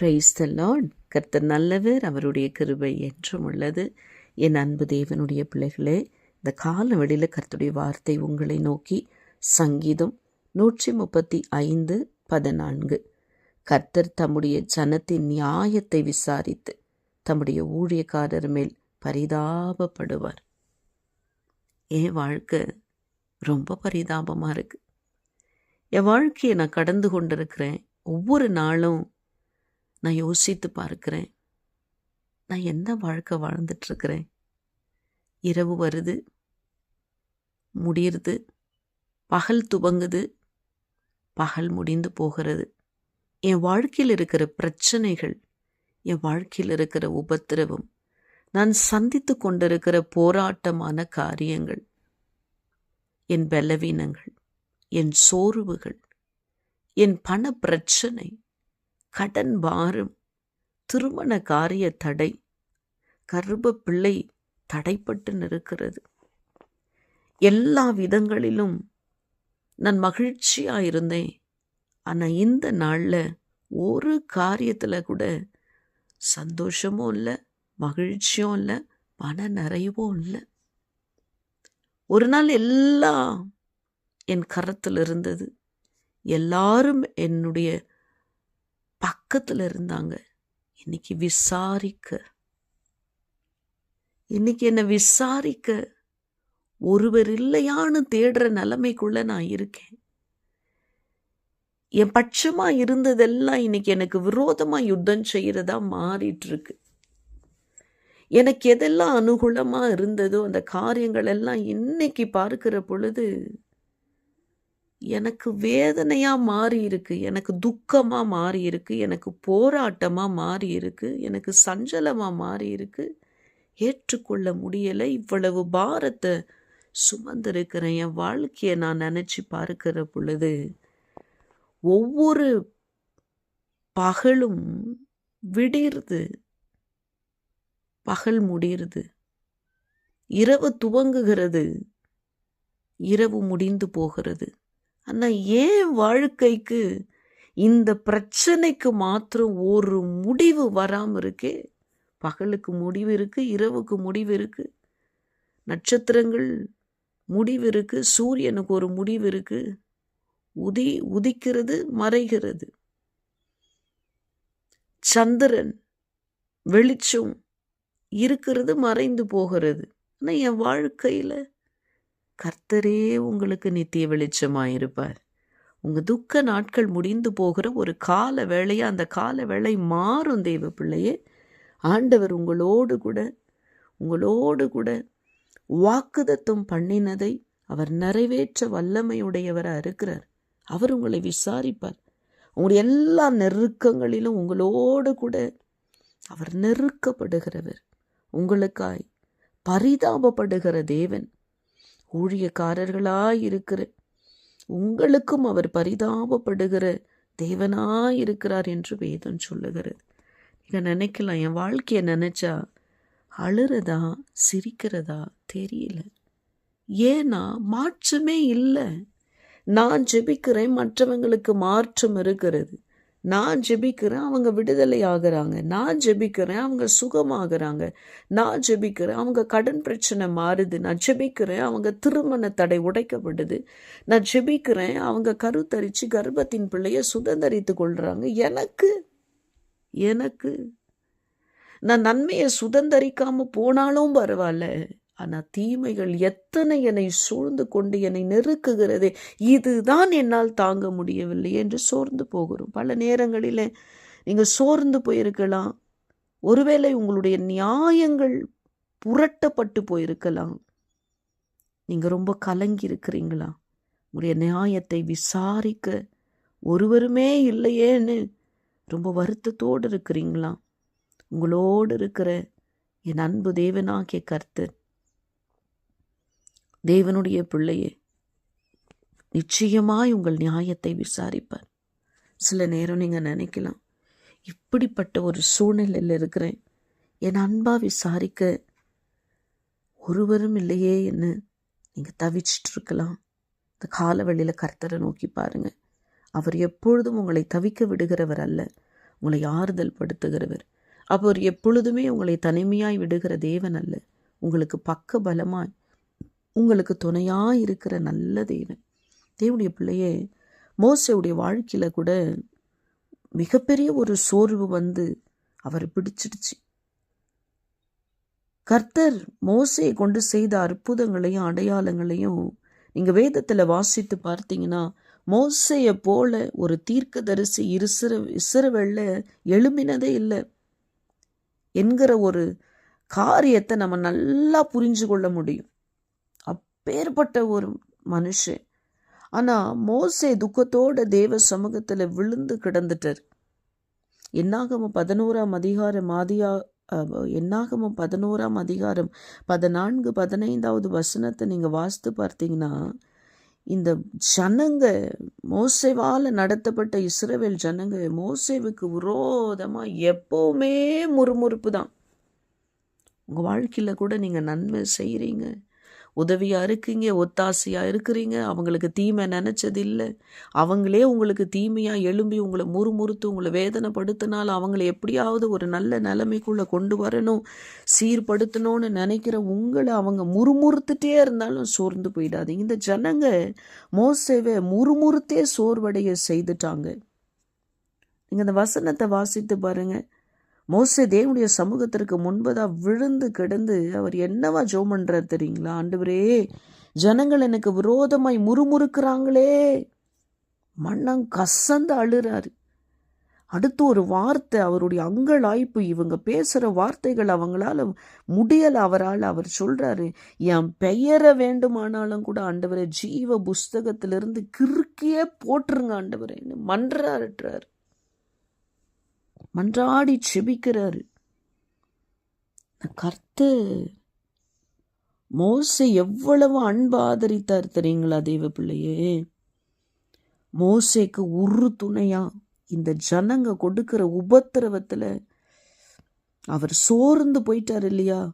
Praise the Lord கர்த்தர் நல்லவர் அவருடைய கிருபை என்றும் உள்ளது. என் அன்பு தேவனுடைய பிள்ளைகளே இந்த கால வெளியில் கர்த்தருடைய வார்த்தை உங்களை நோக்கி சங்கீதம் நூற்றி முப்பத்தி ஐந்து பதினான்கு. கர்த்தர் தம்முடைய ஜனத்தின் நியாயத்தை விசாரித்து தம்முடைய ஊழியக்காரர் மேல் பரிதாபப்படுவார். என் வாழ்க்கை ரொம்ப பரிதாபமாக இருக்குது என் வாழ்க்கையை நான் கடந்து கொண்டிருக்கிறேன். ஒவ்வொரு நாளும் நான் யோசித்து பார்க்கிறேன். நான் என்ன வாழ்க்கை வாழ்ந்துட்டுருக்கிறேன்? இரவு வருது. முடியுது பகல் துவங்குது. பகல் முடிந்து போகிறது. என் வாழ்க்கையில் இருக்கிற பிரச்சனைகள் என் வாழ்க்கையில் இருக்கிற உபத்திரவம் நான் சந்தித்து கொண்டிருக்கிற போராட்டமான காரியங்கள் என் பலவீனங்கள் என் சோர்வுகள் என் பண பிரச்சனை கடன் பாரம். திருமண காரிய தடை. கர்ப்ப பிள்ளை தடைப்பட்டு நிற்கிறது. எல்லா விதங்களிலும் நான் மகிழ்ச்சியாக இருந்தேன். ஆனால் இந்த நாளில் ஒரு காரியத்தில் கூட சந்தோஷமும் இல்லை மகிழ்ச்சியும் இல்லை மன நிறைவும் இல்லை. ஒரு நாள் எல்லாம் என் கரத்தில் இருந்தது எல்லாரும் என்னுடைய பக்கத்தில் இருந்தாங்க. இன்னைக்கு விசாரிக்க. இன்னைக்கு என்னை விசாரிக்க. ஒருவர் இல்லையான்னு தேடுற நிலைமைக்குள்ள நான் இருக்கேன். என் பட்சமாக இருந்ததெல்லாம் இன்னைக்கு எனக்கு விரோதமாக யுத்தம் செய்கிறதா மாறிட்டுருக்கு. எனக்கு எதெல்லாம் அனுகூலமாக இருந்ததோ அந்த காரியங்கள் எல்லாம் இன்னைக்கு பார்க்கிற பொழுது எனக்கு வேதனையாக மாறி இருக்கு எனக்கு துக்கமாக மாறி இருக்கு எனக்கு போராட்டமாக மாறி இருக்கு எனக்கு சஞ்சலமாக மாறி இருக்கு. ஏற்றுக்கொள்ள முடியலை. இவ்வளவு பாரத்தை சுமந்திருக்கிறேன். என் வாழ்க்கையை நான் நினச்சி பார்க்கிற பொழுது ஒவ்வொரு பகலும் விடிருது பகல் முடிகிறது இரவு துவங்குகிறது இரவு முடிந்து போகிறது. ஆனால் ஏன் வாழ்க்கைக்கு இந்த பிரச்சனைக்கு மாத்திரம் ஒரு முடிவு வராமல் இருக்கே? பகலுக்கு முடிவு இருக்குது இரவுக்கு முடிவு இருக்குது நட்சத்திரங்கள் முடிவு இருக்குது சூரியனுக்கு ஒரு முடிவு இருக்குது உதி உதிக்கிறது மறைகிறது. சந்திரன் வெளிச்சம் இருக்கிறது மறைந்து போகிறது. ஆனால் என் வாழ்க்கையில் கர்த்தரே உங்களுக்கு நித்திய வெளிச்சமாக இருப்பார் உங்கள் துக்க நாட்கள் முடிந்து போகிற ஒரு கால வேளையை அந்த கால வேளை மாறும் தெய்வ பிள்ளையே. ஆண்டவர் உங்களோடு கூட உங்களோடு கூட வாக்குதத்தம் பண்ணினதை அவர் நிறைவேற்ற வல்லமையுடையவராக இருக்கிறார். அவர் உங்களை விசாரிப்பார். உங்களுடைய எல்லா நெருக்கங்களிலும் உங்களோடு கூட அவர் நெருக்கப்படுகிறவர். உங்களுக்காய் பரிதாபப்படுகிற தேவன். ஊழியக்காரர்களாயிருக்கிற உங்களுக்கும் அவர் பரிதாபப்படுகிற தேவனாயிருக்கிறார் என்று வேதம் சொல்லுகிறது. நீங்கள் நினைக்கலாம். என் வாழ்க்கையை நினச்சா அழுறதா சிரிக்கிறதா தெரியல. ஏன்னா மாற்றமே இல்லை. நான் ஜெபிக்கிறேன் மற்றவங்களுக்கு மாற்றம் இருக்கிறது. நான் ஜெபிக்கிறேன் அவங்க விடுதலை ஆகிறாங்க. நான் ஜெபிக்கிறேன் அவங்க சுகமாகறாங்க. நான் ஜெபிக்கிறேன் அவங்க கடன் பிரச்சனை மாறுது. நான் ஜெபிக்கிறேன் அவங்க திருமண தடை உடைக்கப்படுது. நான் ஜெபிக்கிறேன் அவங்க கருத்தரித்து கர்ப்பத்தின் பிள்ளைய சுதந்திரித்து கொள்கிறாங்க எனக்கு எனக்கு நான் நன்மையை சுதந்தரிக்காமல் போனாலும் பரவாயில்ல. ஆனால் தீமைகள் எத்தனை என்னை சூழ்ந்து கொண்டு என்னை நெருக்குகிறதே இதுதான் என்னால் தாங்க முடியவில்லை என்று சோர்ந்து போகிறோம். பல நேரங்களில் நீங்கள் சோர்ந்து போயிருக்கலாம். ஒருவேளை உங்களுடைய நியாயங்கள் புரட்டப்பட்டு போயிருக்கலாம். நீங்கள் ரொம்ப கலங்கி இருக்கிறீங்களா? உங்களுடைய நியாயத்தை விசாரிக்க ஒருவருமே இல்லையேன்னு ரொம்ப வருத்தத்தோடு இருக்கிறீங்களா? உங்களோடு இருக்கிற என் அன்பு தேவனாகிய கர்த்தர் தேவனுடைய பிள்ளையே நிச்சயமாய் உங்கள் நியாயத்தை விசாரிப்பார். சில நேரம் நீங்கள் நினைக்கலாம் இப்படிப்பட்ட ஒரு சூழ்நிலையில் இருக்கிறேன். என் அன்பா விசாரிக்க ஒருவரும் இல்லையே என்ன நீங்கள் தவிச்சிட்டு இருக்கலாம். இந்த காலவழியில் கர்த்தரை நோக்கி பாருங்கள் அவர் எப்பொழுதும் உங்களை தவிக்க விடுகிறவர் அல்ல உங்களை ஆறுதல் படுத்துகிறவர். அவர் எப்பொழுதுமே உங்களை தனிமையாய் விடுகிற தேவன் அல்ல. உங்களுக்கு பக்க பலமாய் உங்களுக்கு துணையாக இருக்கிற நல்ல தேவன். தேவனுடைய பிள்ளையே மோசையுடைய வாழ்க்கையில் கூட மிகப்பெரிய ஒரு சோர்வு வந்து அவர் பிடிச்சிடுச்சு. கர்த்தர் மோசையை கொண்டு செய்த அற்புதங்களையும் அடையாளங்களையும் நீங்கள் வேதத்தில் வாசித்து பார்த்தீங்கன்னா மோசையை போல ஒரு தீர்க்கதரிசி இருசிற இஸ்ரவேல்ல எழும்பினதே இல்லை. என்கிற ஒரு காரியத்தை நம்ம நல்லா புரிஞ்சு கொள்ள முடியும். அப்பேற்பட்ட ஒரு மனுஷன். ஆனால் மோசே துக்கத்தோட தேவ சமூகத்தில் விழுந்து கிடந்துட்டார். என்னாகம பதினோராம் அதிகாரம் ஆதியா என்னாகம பதினோராம் அதிகாரம் பதினான்கு பதினைந்தாவது வசனத்தை நீங்கள் வாசித்து பார்த்தீங்கன்னா இந்த ஜனங்க மோசேவால் நடத்தப்பட்ட இஸ்ரவேல் ஜனங்க மோசேவுக்கு விரோதமாக எப்போவுமே முறுமுறுப்பு தான் உங்கள் வாழ்க்கையில் கூட நீங்கள் நன்மை செய்கிறீங்க உதவியாக இருக்கீங்க ஒத்தாசையாக இருக்கிறீங்க அவங்களுக்கு தீமை நினச்சது இல்லை அவங்களே உங்களுக்கு தீமையாக எழும்பி உங்களை முறுமுறுத்து உங்களை வேதனைப்படுத்தினால் அவங்கள எப்படியாவது ஒரு நல்ல நிலைமைக்குள்ளே கொண்டு வரணும் சீர்படுத்தணும்னு நினைக்கிற உங்களை அவங்க முறுமுறுத்துட்டே இருந்தாலும் சோர்ந்து போயிடாதீங்க இந்த ஜனங்க மோசேவை முறுமுறுத்தே சோர்வடைய செய்துட்டாங்க. நீங்கள் அந்த வசனத்தை வாசித்து பாருங்கள் மோசே தேவனுடைய சமூகத்திற்கு முன்பதாக விழுந்து கிடந்து அவர் என்னவா ஜோம் பண்ணுறார் தெரியுங்களா? ஆண்டவரே ஜனங்கள் எனக்கு விரோதமாய் முறுமுறுக்கிறாங்களே. மண்ணம் கசந்து அழுறாரு. அடுத்து ஒரு வார்த்தை அவருடைய அங்கலாய்ப்பு இவங்க பேசுகிற வார்த்தைகள் அவங்களால முடியல அவரால் அவர் சொல்கிறாரு என் பெயரை வேண்டுமானாலும் கூட ஆண்டவரை ஜீவ புஸ்தகத்திலிருந்து கிறுக்கியே போட்டுருங்க ஆண்டவரேன்னு மன்றாருட்டுறாரு. மன்றாடி செபிக்கிறாரு. கர்த்து மோசை எவ்வளவு அன்பு ஆதரித்தார் தெரியுங்களா தெய்வ பிள்ளையே? மோசைக்கு உரு துணையா இந்த ஜனங்க கொடுக்கிற உபத்திரவத்தில் அவர் சோர்ந்து போயிட்டார் இல்லையா?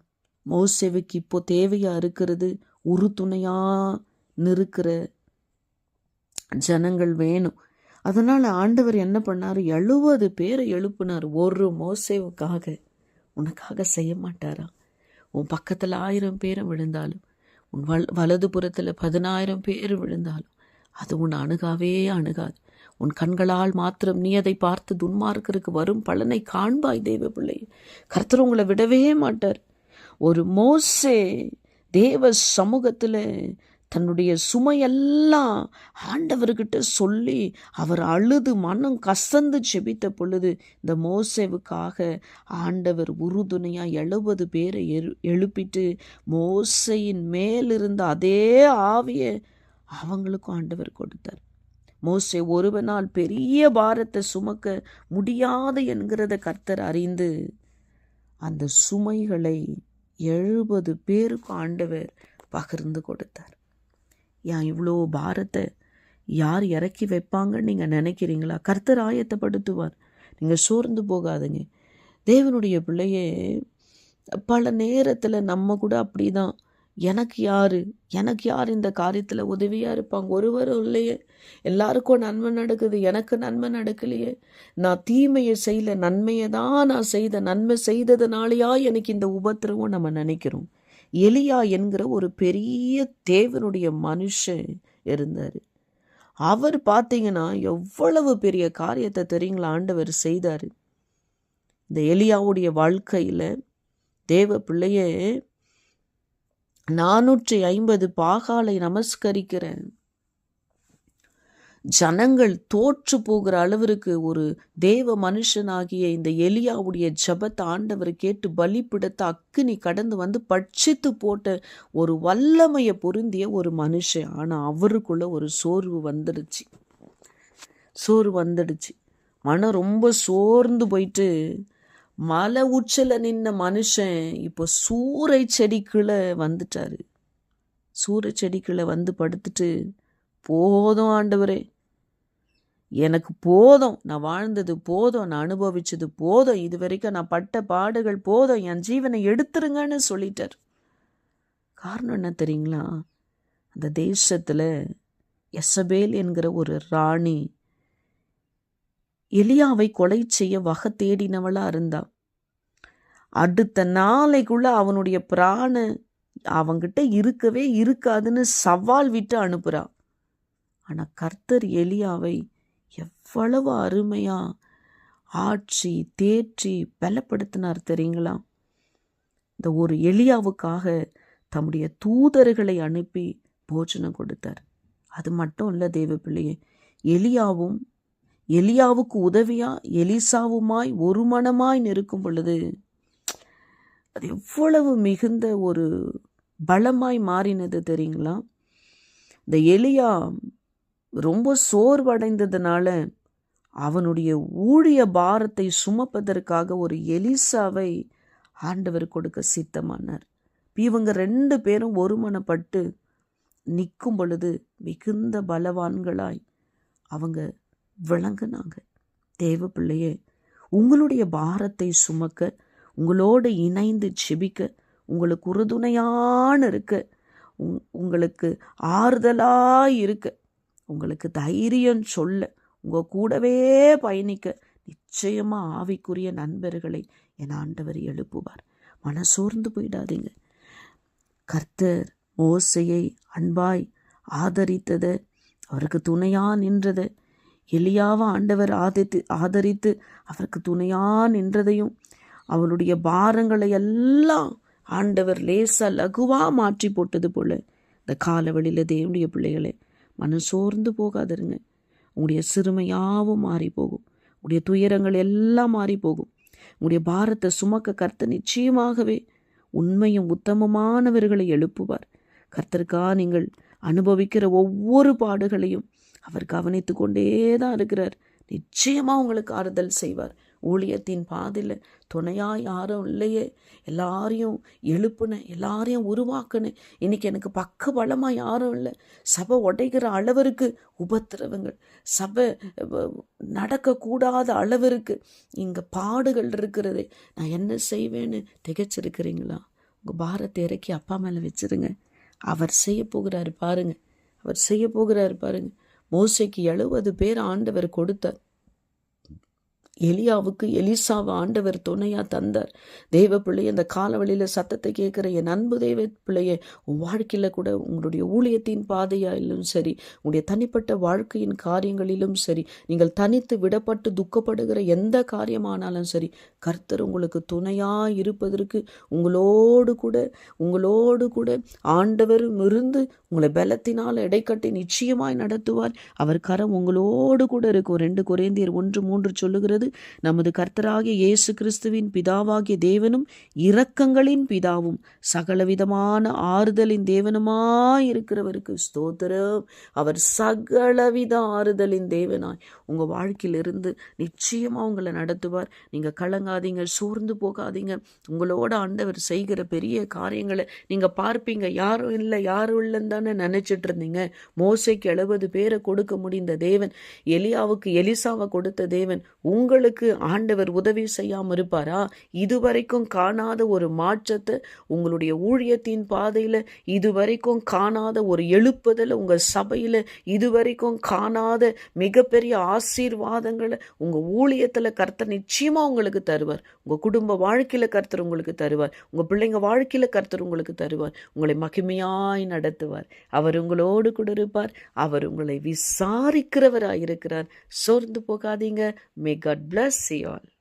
மோசேவுக்கு இப்போ தேவையா இருக்கிறது? உறுதுணையாக நிற்கிற ஜனங்கள் வேணும். அதனால் ஆண்டவர் என்ன பண்ணார்? எழுபது பேரை எழுப்பினார். ஒரு மோசேவுக்காக. உனக்காக செய்ய மாட்டாரா? உன் பக்கத்தில் ஆயிரம் பேரும் விழுந்தாலும் உன் வல் வலது புறத்தில் பதினாயிரம் பேர் விழுந்தாலும் அது உன் அணுகாவே அணுகாது. உன் கண்களால் மாத்திரம் நீ அதை பார்த்து துன்மார்க்கருக்கு வரும் பலனை காண்பாய் தேவ பிள்ளை கர்த்தர் உங்களை விடவே மாட்டார். ஒரு மோசே தேவ சமூகத்தில் தன்னுடைய சுமையெல்லாம் ஆண்டவர்கிட்ட சொல்லி அவர் அழுது மனம் கசந்து செபித்த பொழுது இந்த மோசேவுக்காக ஆண்டவர் உறுதுணையாக எழுபது பேரை எழு எழுப்பிட்டு மோசையின் மேலிருந்த அதே ஆவியை அவங்களுக்கும் ஆண்டவர் கொடுத்தார். மோசே ஒருவனால் பெரிய பாரத்தை சுமக்க முடியாது என்கிறத கர்த்தர் அறிந்து அந்த சுமைகளை எழுபது பேருக்கு ஆண்டவர் பகிர்ந்து கொடுத்தார். ஏன் இவ்வளோ பாரத்தை? யார் இறக்கி வைப்பாங்கன்னு நீங்கள் நினைக்கிறீங்களா? கர்த்தர் ஆயத்தப்படுத்துவார். நீங்கள் சோர்ந்து போகாதுங்க. தேவனுடைய பிள்ளையே பல நேரத்தில் நம்ம கூட அப்படி தான் எனக்கு யார்? எனக்கு யார் இந்த காரியத்தில் உதவியாக இருப்பாங்க? ஒருவரும் இல்லையே. எல்லாருக்கும் நன்மை நடக்குது. எனக்கு நன்மை நடக்கலையே. நான் தீமையை செய்யல. நன்மையை தான் நான் செய்த நன்மை செய்ததுனாலையா எனக்கு இந்த உபத்திரவம் நம்ம நினைக்கிறோம். எலியா என்கிற ஒரு பெரிய தேவனுடைய மனுஷன் இருந்தார். அவர் பார்த்தீங்கன்னா எவ்வளவு பெரிய காரியத்தை தெரியுங்களா? ஆண்டவர் செய்தார். இந்த எலியாவுடைய வாழ்க்கையில் தேவ பிள்ளையே நானூற்றி ஐம்பது பாகாலை நமஸ்கரிக்கிறேன். ஜனங்கள் தோற்று போகிற அளவிற்கு ஒரு தேவ மனுஷனாகிய இந்த எலியாவுடைய ஜபத்தை ஆண்டவர் கேட்டு பலிப்பிடத்த அக்கினி கடந்து வந்து பட்சித்து போட்ட ஒரு வல்லமையை பொருந்திய ஒரு மனுஷன். ஆனால் அவருக்குள்ள ஒரு சோர்வு வந்துடுச்சு. சோர்வு வந்துடுச்சு. மனம் ரொம்ப சோர்ந்து போயிட்டு மலை உச்சல நின்ன மனுஷன் இப்போ சூறை செடிக்குள்ளே வந்துட்டாரு. சூறை செடிக்குள்ளே வந்து படுத்துட்டு போதும் ஆண்டவரே. எனக்கு போதும் நான் வாழ்ந்தது போதும் நான் அனுபவிச்சது போதும் இது வரைக்கும் நான் பட்ட பாடுகள் போதும் என் ஜீவனை எடுத்துருங்கன்னு சொல்லிட்டார். காரணம் என்ன தெரியுங்களா? அந்த தேசத்தில் எசபேல் என்கிற ஒரு ராணி எலியாவை கொலை செய்ய வகை தேடினவளாக இருந்தா. அடுத்த நாளைக்குள்ள அவனுடைய பிராண அவங்கிட்ட இருக்கவே இருக்காதுன்னு சவால் விட்டு அனுப்புறா. ஆனால் கர்த்தர் எலியாவை எவ்வளவு அருமையா ஆட்சி தேற்றி பலப்படுத்தினார் தெரியுங்களா? இந்த ஒரு எளியாவுக்காக தம்முடைய தூதர்களை அனுப்பி போஜனம் கொடுத்தார். அது மட்டும் இல்லை தேவ பிள்ளையே எலியாவும் எலியாவுக்கு உதவியா எலிசாவுமாய் ஒரு மனமாய் நிற்கும் பொழுது அது எவ்வளவு மிகுந்த ஒரு பலமாய் மாறினது தெரியுங்களா? இந்த எலியா ரொம்ப சோர்வடைந்ததுனால அவனுடைய ஊழிய பாரத்தை சுமப்பதற்காக ஒரு எலிசாவை ஆண்டவர் கொடுக்க சித்தமானார். இவங்க ரெண்டு பேரும் ஒருமனப்பட்டு நிற்கும் பொழுது மிகுந்த பலவான்களாய் அவங்க விளங்குனாங்க. தேவ பிள்ளையே உங்களுடைய பாரத்தை சுமக்க உங்களோடு இணைந்து செபிக்க உங்களுக்கு உறுதுணையான இருக்க உங் உங்களுக்கு ஆறுதலாக இருக்க உங்களுக்கு தைரியம் சொல்ல. உங்கள் கூடவே பயணிக்க நிச்சயமாக ஆவிக்குரிய நண்பர்களை என் ஆண்டவர் எழுப்புவார். மனசோர்ந்து போயிடாதீங்க. கர்த்தர் மோசையை அன்பாய் ஆதரித்ததை அவருக்கு துணையாக நின்றதை. எலியாவை ஆண்டவர் ஆதித்து ஆதரித்து அவருக்கு துணையாக நின்றதையும் அவளுடைய பாரங்களை எல்லாம் ஆண்டவர் லேசா லகுவாக மாற்றி போட்டது போல இந்த காலவழியில் தேவனுடைய பிள்ளைகளே மனசோர்ந்து போகாதருங்க. உங்களுடைய சிறுமையாவும் மாறி போகும் உங்களுடைய துயரங்கள் எல்லாம் மாறி போகும் உங்களுடைய பாரத்தை சுமக்க கர்த்த நிச்சயமாகவே உண்மையும் உத்தமமானவர்களை எழுப்புவார். கர்த்தருக்கா நீங்கள் அனுபவிக்கிற ஒவ்வொரு பாடுகளையும் அவர் கவனித்து கொண்டே தான் இருக்கிறார். நிச்சயமாக உங்களுக்கு ஆறுதல் செய்வார். ஊழியத்தின் பாதையில் துணையாக யாரும் இல்லையே. எல்லாரையும் எழுப்புனேன் எல்லாரையும் உருவாக்குனேன் இன்னைக்கு எனக்கு பக்க பலமாக யாரும் இல்லை. சபை உடைக்கிற அளவிற்கு உபத்திரவங்கள். சபை நடக்கக்கூடாத அளவிற்கு இங்கே பாடுகள் இருக்கிறது. நான் என்ன செய்வேன்னு திகைச்சிருக்கிறீங்களா? உங்கள் பாரத்தை இறக்கி அப்பா மேலே வச்சிருங்க. அவர் செய்ய போகிறாரு பாருங்க. அவர் செய்ய போகிறாரு பாருங்க. மோசைக்கு எழுபது பேர் ஆண்டவர் கொடுத்தார். எலியாவுக்கு எலிசாவை ஆண்டவர் துணையா தந்தார். தேவ பிள்ளைய அந்த காலவழியில் சத்தத்தை கேட்குற என் அன்பு தேவ பிள்ளைய உன் வாழ்க்கையில் கூட உங்களுடைய ஊழியத்தின் பாதையாயிலும் சரி உங்களுடைய தனிப்பட்ட வாழ்க்கையின் காரியங்களிலும் சரி நீங்கள் தனித்து விடப்பட்டு துக்கப்படுகிற எந்த காரியமானாலும் சரி கர்த்தர் உங்களுக்கு துணையா இருப்பதற்கு உங்களோடு கூட உங்களோடு கூட ஆண்டவரும் இருந்து உங்களை பலத்தினால் இடைக்கட்டி நிச்சயமாய் நடத்துவார். அவர் கரம் உங்களோடு கூட இருக்கும். ரெண்டு குறைந்தியர் ஒன்று மூன்று சொல்லுகிறது நமது கர்த்தராகிய இயேசு கிறிஸ்துவின் பிதாவாகிய தேவனும் இரக்கங்களின் பிதாவும் சகலவிதமான ஆறுதலின் தேவனுமாயிருக்கிறவருக்கு ஸ்தோத்திரம். அவர் சகலவித ஆறுதலின் தேவனாய். உங்கள் வாழ்க்கையிலிருந்து நிச்சயமாக உங்களை நடத்துவார். நீங்கள் கலங்காதீங்க சோர்ந்து போகாதீங்க. உங்களோட ஆண்டவர் செய்கிற பெரிய காரியங்களை நீங்கள் பார்ப்பீங்க. யாரும் இல்லை யாரும் இல்லைன்னு தானே நினச்சிட்டு இருந்தீங்க. மோசைக்கு எழுபது பேரை கொடுக்க முடிந்த தேவன் எலியாவுக்கு எலிசாவை கொடுத்த தேவன் உங்களுக்கு ஆண்டவர் உதவி செய்யாமல் இருப்பாரா? இதுவரைக்கும் காணாத ஒரு மாற்றத்தை உங்களுடைய ஊழியத்தின் பாதையில் இதுவரைக்கும் காணாத ஒரு எழுப்புதல் உங்கள் சபையில் இதுவரைக்கும் காணாத மிகப்பெரிய ஆசீர்வாதங்களை உங்கள் ஊழியத்தில் கர்த்தர் நிச்சயமாக உங்களுக்கு தருவார். உங்கள் குடும்ப வாழ்க்கையில் கர்த்தர் உங்களுக்கு தருவார். உங்கள் பிள்ளைங்க வாழ்க்கையில் கர்த்தர் உங்களுக்கு தருவார். உங்களை மகிமையாய் நடத்துவார். அவர் உங்களோடு கூட இருப்பார். அவர் உங்களை விசாரிக்கிறவராக இருக்கிறார் சோர்ந்து போகாதீங்க. May God bless you all